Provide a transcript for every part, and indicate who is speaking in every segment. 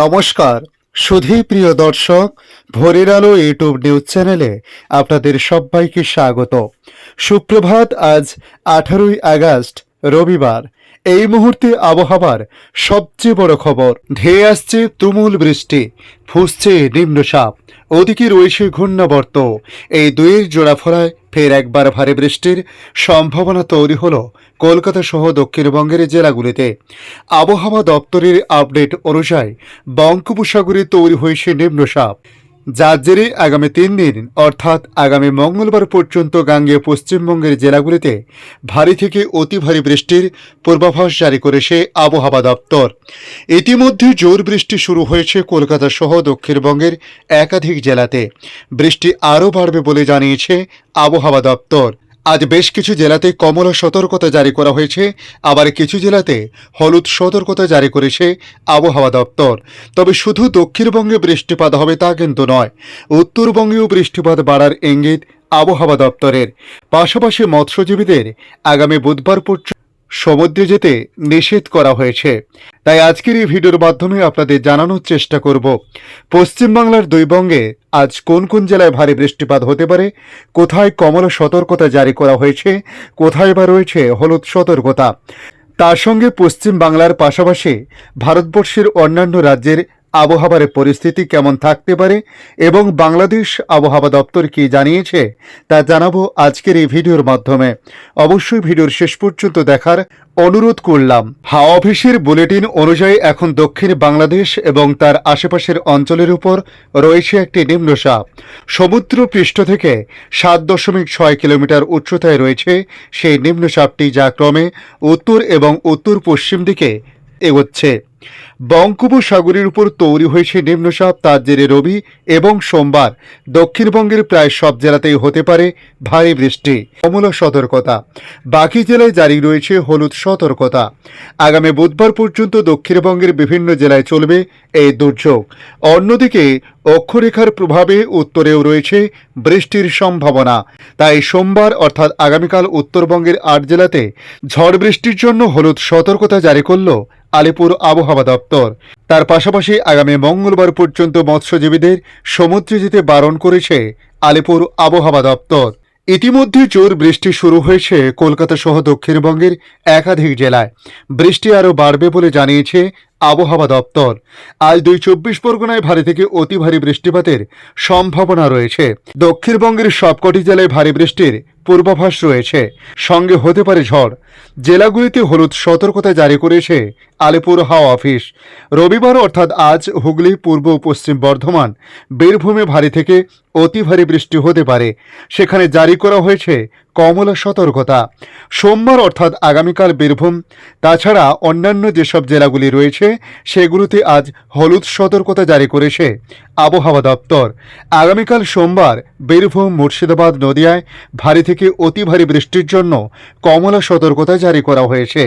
Speaker 1: নমস্কার সুধী প্রিয় দর্শক ভোরের আলো ইউটিউব নিউজ চ্যানেলে আপনাদের সবাইকে স্বাগত সুপ্রভাত আজ আঠারোই আগস্ট রবিবার এই মুহূর্তে আবহাওয়ার সবচেয়ে বড় খবর ধেয়ে আসছে তুমুল বৃষ্টি ফুসছে নিম্নচাপ ওদিকে রয়েছে ঘূর্ণাবর্ত এই দুইয়ের জোড়াফড়ায় ফের একবার ভারী বৃষ্টির সম্ভাবনা তৈরি হল কলকাতা সহ দক্ষিণবঙ্গের জেলাগুলিতে আবহাওয়া দপ্তরের আপডেট অনুযায়ী বঙ্গোপসাগরে তৈরি হয়েছে নিম্নচাপ যার জেরে আগামী তিন দিন অর্থাৎ আগামী মঙ্গলবার পর্যন্ত গাঙ্গেয় পশ্চিমবঙ্গের জেলাগুলিতে ভারী থেকে অতি ভারী বৃষ্টির পূর্বাভাস জারি করেছে আবহাওয়া দপ্তর ইতিমধ্যে জোর বৃষ্টি শুরু হয়েছে কলকাতা সহ দক্ষিণবঙ্গের একাধিক জেলাতে বৃষ্টি আরও বাড়বে বলে জানিয়েছে আবহাওয়া দপ্তর আজ বেশ কিছু জেলাতে কমলা সতর্কতা জারি করা হয়েছে আবার কিছু জেলাতে হলুদ সতর্কতা জারি করেছে আবহাওয়া দপ্তর তবে শুধু দক্ষিণবঙ্গে বৃষ্টিপাত হবে তা কিন্তু নয় উত্তরবঙ্গেও বৃষ্টিপাত বাড়ার ইঙ্গিত আবহাওয়া দপ্তরের পাশাপাশি মৎস্যজীবীদের আগামী বুধবার পর্যন্ত সমুদ্রে যেতে নিষেধ করা হয়েছে তাই আজকের এই ভিডিওর মাধ্যমে আপনাদের জানানোর চেষ্টা করব পশ্চিমবাংলার দৈবঙ্গে আজ কোন কোন জেলায় ভারী বৃষ্টিপাত হতে পারে কোথায় কমলা সতর্কতা জারি করা হয়েছে কোথায় বা রয়েছে হলুদ সতর্কতা তার সঙ্গে পশ্চিম বাংলার পাশাপাশি ভারতবর্ষের অন্যান্য রাজ্যের আবহাওয়ার পরিস্থিতি কেমন থাকতে পারে এবং বাংলাদেশ আবহাওয়া দপ্তর কি জানিয়েছে তা জানাবো আজকের এই ভিডিওর মাধ্যমে অবশ্যই ভিডিওর শেষ পর্যন্ত দেখার অনুরোধ করলাম হাওয়া অফিসের বুলেটিন অনুযায়ী এখন দক্ষিণ বাংলাদেশ এবং তার আশেপাশের অঞ্চলের উপর রয়েছে একটি নিম্নচাপ সমুদ্র পৃষ্ঠ থেকে সাত দশমিক ছয় কিলোমিটার উচ্চতায় রয়েছে সেই নিম্নচাপটি যা ক্রমে উত্তর এবং উত্তর পশ্চিম দিকে এগোচ্ছে বঙ্গোপসাগরের উপর তৈরি হয়েছে নিম্নচাপ তার জেরে রবি এবং সোমবার দক্ষিণবঙ্গের প্রায় সব জেলাতেই হতে পারে ভারী বৃষ্টি অমূলক সতর্কতা বাকি জেলায় জারি রয়েছে হলুদ সতর্কতা আগামী বুধবার পর্যন্ত দক্ষিণবঙ্গের বিভিন্ন জেলায় চলবে এই দুর্যোগ অন্যদিকে অক্ষরেখার প্রভাবে উত্তরেও রয়েছে বৃষ্টির সম্ভাবনা তাই সোমবার অর্থাৎ আগামীকাল উত্তরবঙ্গের আট জেলাতে ঝড় বৃষ্টির জন্য হলুদ সতর্কতা জারি করল আলিপুর আবহাওয়া দপ্তর তার পাশাপাশি আগামী মঙ্গলবার পর্যন্ত মৎস্যজীবীদের সমুদ্রে যেতে বারণ করেছে আলিপুর আবহাওয়া দপ্তর ইতিমধ্যে জোর বৃষ্টি শুরু হয়েছে কলকাতা সহ দক্ষিণবঙ্গের একাধিক জেলায় বৃষ্টি আরও বাড়বে বলে জানিয়েছে আবহাওয়া দপ্তর আজ দুই চব্বিশ পরগনায় ভারী থেকে অতি ভারী বৃষ্টিপাতের সম্ভাবনা রয়েছে দক্ষিণবঙ্গের সবকটি জেলায় ভারী বৃষ্টির পূর্বাভাস রয়েছে সঙ্গে হতে পারে ঝড় জেলাগুলিতে হলুদ সতর্কতা জারি করেছে আলিপুর হাওয়া অফিস রবিবার অর্থাৎ আজ হুগলি পূর্ব পশ্চিম বর্ধমান বীরভূমে ভারী থেকে অতি ভারী বৃষ্টি হতে পারে সেখানে জারি করা হয়েছে কমলা সতর্কতা সোমবার অর্থাৎ আগামীকাল বীরভূম তাছাড়া অন্যান্য যেসব জেলাগুলি রয়েছে সেগুলোতে আজ হলুদ সতর্কতা জারি করেছে আবহাওয়া দপ্তর আগামীকাল সোমবার বীরভূম মুর্শিদাবাদ নদিয়ায় ভারী থেকে অতি ভারী বৃষ্টির জন্য কমলা সতর্কতা জারি করা হয়েছে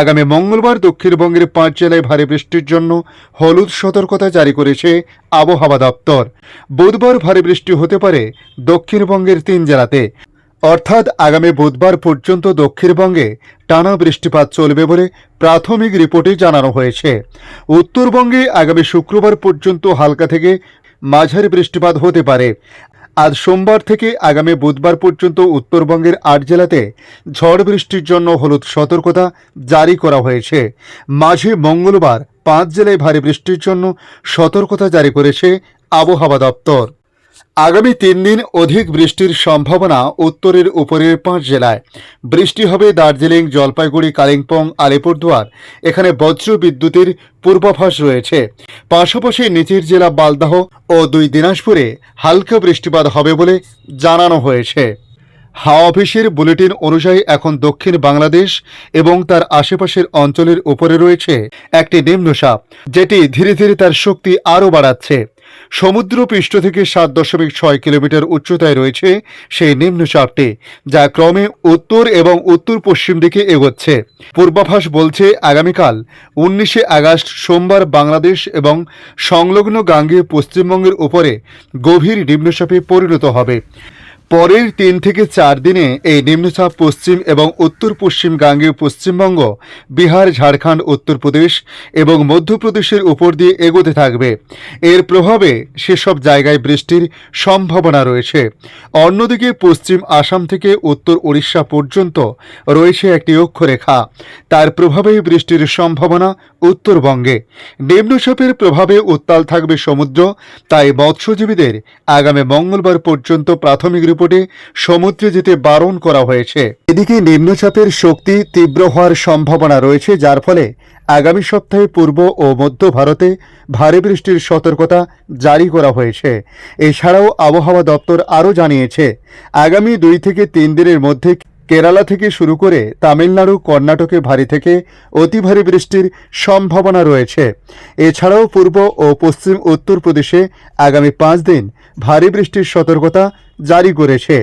Speaker 1: আগামী মঙ্গলবার দক্ষিণবঙ্গের পাঁচ জেলায় ভারী বৃষ্টির জন্য হলুদ সতর্কতা জারি করেছে আবহাওয়া দপ্তর বুধবার ভারী বৃষ্টি হতে পারে দক্ষিণবঙ্গের তিন জেলাতে অর্থাৎ আগামী বুধবার পর্যন্ত দক্ষিণবঙ্গে টানা বৃষ্টিপাত চলবে বলে প্রাথমিক রিপোর্টে জানানো হয়েছে উত্তরবঙ্গে আগামী শুক্রবার পর্যন্ত হালকা থেকে মাঝারি বৃষ্টিপাত হতে পারে আজ সোমবার থেকে আগামী বুধবার পর্যন্ত উত্তরবঙ্গের আট জেলাতে ঝড় বৃষ্টির জন্য হলুদ সতর্কতা জারি করা হয়েছে মাঝে মঙ্গলবার পাঁচ জেলায় ভারী বৃষ্টির জন্য সতর্কতা জারি করেছে আবহাওয়া দপ্তর আগামী তিন দিন অধিক বৃষ্টির সম্ভাবনা উত্তরের উপরের পাঁচ জেলায় বৃষ্টি হবে দার্জিলিং জলপাইগুড়ি কালিম্পং আলিপুরদুয়ার এখানে বজ্র বিদ্যুতের পূর্বাভাস রয়েছে পাশাপাশি নিচের জেলা বালদাহ ও দুই দিনাজপুরে হালকা বৃষ্টিপাত হবে বলে জানানো হয়েছে হাওয়া অফিসের বুলেটিন অনুযায়ী এখন দক্ষিণ বাংলাদেশ এবং তার আশেপাশের অঞ্চলের উপরে রয়েছে একটি নিম্নসাপ যেটি ধীরে ধীরে তার শক্তি আরও বাড়াচ্ছে সমুদ্র পৃষ্ঠ থেকে সাত দশমিক ছয় কিলোমিটার উচ্চতায় রয়েছে সেই নিম্নচাপটি যা ক্রমে উত্তর এবং উত্তর পশ্চিম দিকে এগোচ্ছে পূর্বাভাস বলছে আগামীকাল উনিশে আগস্ট সোমবার বাংলাদেশ এবং সংলগ্ন গাঙ্গে পশ্চিমবঙ্গের উপরে গভীর নিম্নচাপে পরিণত হবে পরের তিন থেকে চার দিনে এই নিম্নচাপ পশ্চিম এবং উত্তর পশ্চিম গাঙ্গেয় পশ্চিমবঙ্গ বিহার ঝাড়খণ্ড উত্তরপ্রদেশ এবং মধ্যপ্রদেশের উপর দিয়ে এগোতে থাকবে এর প্রভাবে সেসব জায়গায় বৃষ্টির সম্ভাবনা রয়েছে অন্যদিকে পশ্চিম আসাম থেকে উত্তর উড়িষ্যা পর্যন্ত রয়েছে একটি অক্ষরেখা তার প্রভাবে বৃষ্টির সম্ভাবনা উত্তরবঙ্গে নিম্নচাপের প্রভাবে উত্তাল থাকবে সমুদ্র তাই মৎস্যজীবীদের আগামী মঙ্গলবার পর্যন্ত প্রাথমিক উপকূলে সমুদ্রে যেতে বারণ করা হয়েছে এদিকে নিম্নচাপের শক্তি তীব্র হওয়ার সম্ভাবনা রয়েছে যার ফলে আগামী সপ্তাহে পূর্ব ও মধ্য ভারতে ভারী বৃষ্টির সতর্কতা জারি করা হয়েছে এছাড়াও আবহাওয়া দপ্তর আরও জানিয়েছে আগামী দুই থেকে তিন দিনের মধ্যে কেরালা থেকে শুরু করে তামিলনাড়ু কর্ণাটকে ভারী থেকে অতি ভারী বৃষ্টির সম্ভাবনা রয়েছে এছাড়াও পূর্ব ও পশ্চিম উত্তরপ্রদেশে আগামী পাঁচ দিন ভারী বৃষ্টির সতর্কতা জারি করেছে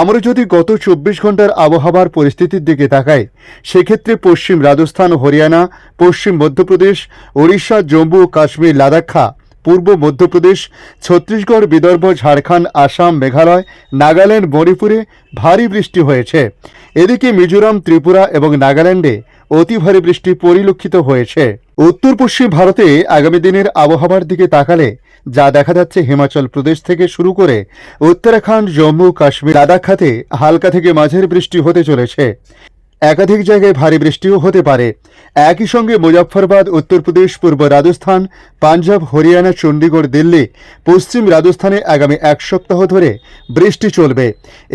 Speaker 1: আমরা যদি গত চব্বিশ ঘন্টার আবহাওয়ার পরিস্থিতির দিকে তাকাই সেক্ষেত্রে পশ্চিম রাজস্থান হরিয়ানা পশ্চিম মধ্যপ্রদেশ ওড়িশা জম্মু ও কাশ্মীর লাদাখা পূর্ব মধ্যপ্রদেশ ছত্তিশগড় বিদর্ভ ঝাড়খণ্ড আসাম মেঘালয় নাগাল্যান্ড মণিপুরে ভারী বৃষ্টি হয়েছে এদিকে মিজোরাম ত্রিপুরা এবং নাগাল্যান্ডে অতি ভারী বৃষ্টি পরিলক্ষিত হয়েছে উত্তর পশ্চিম ভারতে আগামী দিনের আবহাওয়ার দিকে তাকালে যা দেখা যাচ্ছে হিমাচল প্রদেশ থেকে শুরু করে উত্তরাখণ্ড জম্মু কাশ্মীর লাদাখ খাতে হালকা থেকে মাঝের বৃষ্টি হতে চলেছে একাধিক জায়গায় ভারী বৃষ্টিও হতে পারে একই সঙ্গে মুজফ্ফরবাদ উত্তরপ্রদেশ পূর্ব রাজস্থান পাঞ্জাব হরিয়ানা চণ্ডীগড় দিল্লি পশ্চিম রাজস্থানে আগামী এক সপ্তাহ ধরে বৃষ্টি চলবে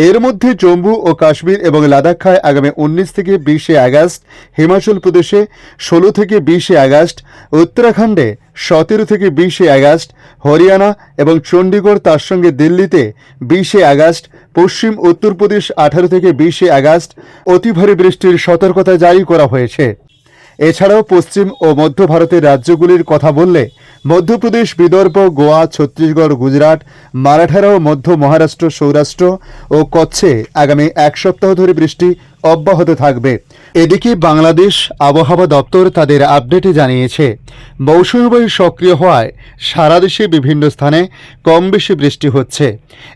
Speaker 1: এর মধ্যে জম্মু ও কাশ্মীর এবং লাদাখায় আগামী উনিশ থেকে বিশে আগস্ট হিমাচল প্রদেশে ষোলো থেকে বিশে আগস্ট উত্তরাখণ্ডে সতেরো থেকে বিশে আগস্ট হরিয়ানা এবং চণ্ডীগড় তার সঙ্গে দিল্লিতে বিশে আগস্ট পশ্চিম উত্তরপ্রদেশ আঠারো থেকে বিশে আগস্ট অতি ভারী বৃষ্টির সতর্কতা জারি করা হয়েছে এছাড়াও পশ্চিম ও মধ্য ভারতের রাজ্যগুলির কথা বললে মধ্যপ্রদেশ বিদর্ভ গোয়া ছত্তিশগড় গুজরাট মারাঠারা ও মধ্য মহারাষ্ট্র সৌরাষ্ট্র ও কচ্ছে আগামী এক সপ্তাহ ধরে বৃষ্টি অব্যাহত থাকবে এদিকে বাংলাদেশ আবহাওয়া দপ্তর তাদের আপডেটে জানিয়েছে মৌসুমী বায়ু সক্রিয় হওয়ায় সারা দেশে বিভিন্ন স্থানে কম বেশি বৃষ্টি হচ্ছে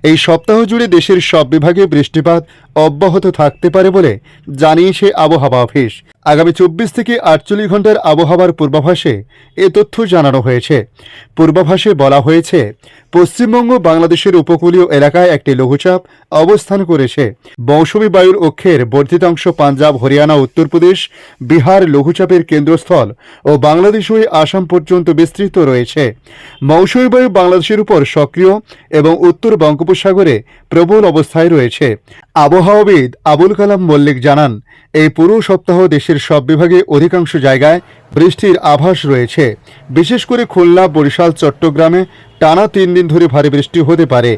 Speaker 1: এই সপ্তাহ জুড়ে দেশের সব বিভাগে বৃষ্টিপাত অব্যাহত থাকতে পারে বলে জানিয়েছে আবহাওয়া অফিস আগামী চব্বিশ থেকে আটচল্লিশ ঘন্টার আবহাওয়ার পূর্বাভাসে এ তথ্য জানানো হয়েছে পূর্বাভাসে বলা হয়েছে পশ্চিমবঙ্গ বাংলাদেশের উপকূলীয় এলাকায় একটি লঘুচাপ অবস্থান করেছে মৌসুমী বায়ুর অক্ষের বর্ধিত অংশ পাঞ্জাব হরিয়ানা উত্তরপ্রদেশ বিহার লঘুচাপের কেন্দ্রস্থল ও বাংলাদেশ হয়ে আসাম পর্যন্ত বিস্তৃত রয়েছে মৌসুমী বায়ু বাংলাদেশের উপর সক্রিয় এবং উত্তর বঙ্গোপসাগরে প্রবল অবস্থায় রয়েছে আবহাওয়াবিদ আবুল কালাম মল্লিক জানান এই পুরো সপ্তাহ দেশের সব বিভাগে অধিকাংশ জায়গায় বৃষ্টির আভাস রয়েছে বিশেষ করে খুলনা বরিশাল চট্টগ্রামে টানা তিন দিন ধরে ভারী বৃষ্টি হতে পারে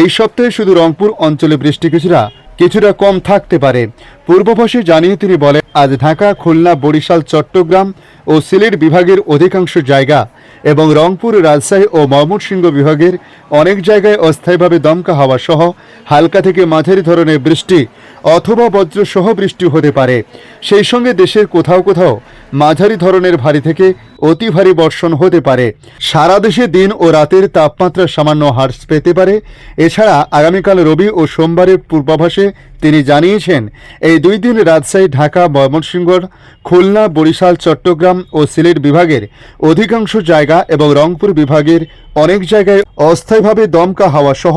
Speaker 1: এই সপ্তাহে শুধু রংপুর অঞ্চলে বৃষ্টি কিছুটা কিছুটা কম থাকতে পারে পূর্বভাসে জানিয়ে তিনি বলেন আজ ঢাকা খুলনা বরিশাল চট্টগ্রাম ও সিলেট বিভাগের অধিকাংশ জায়গা এবং রংপুর রাজশাহী ও ময়মনসিংহ বিভাগের অনেক জায়গায় অস্থায়ীভাবে দমকা হওয়া সহ হালকা থেকে মাঝারি ধরনের বৃষ্টি অথবা বজ্রসহ বৃষ্টি হতে পারে সেই সঙ্গে দেশের কোথাও কোথাও মাঝারি ধরনের ভারী থেকে অতি ভারী বর্ষণ হতে পারে সারা দেশে দিন ও রাতের তাপমাত্রা সামান্য হ্রাস পেতে পারে এছাড়া আগামীকাল রবি ও সোমবারের পূর্বাভাসে তিনি জানিয়েছেন এই দুই দিন রাজশাহী ঢাকা ময়মনসিংহ খুলনা বরিশাল চট্টগ্রাম ও সিলেট বিভাগের অধিকাংশ জায়গা এবং রংপুর বিভাগের অনেক জায়গায় অস্থায়ীভাবে দমকা হাওয়া সহ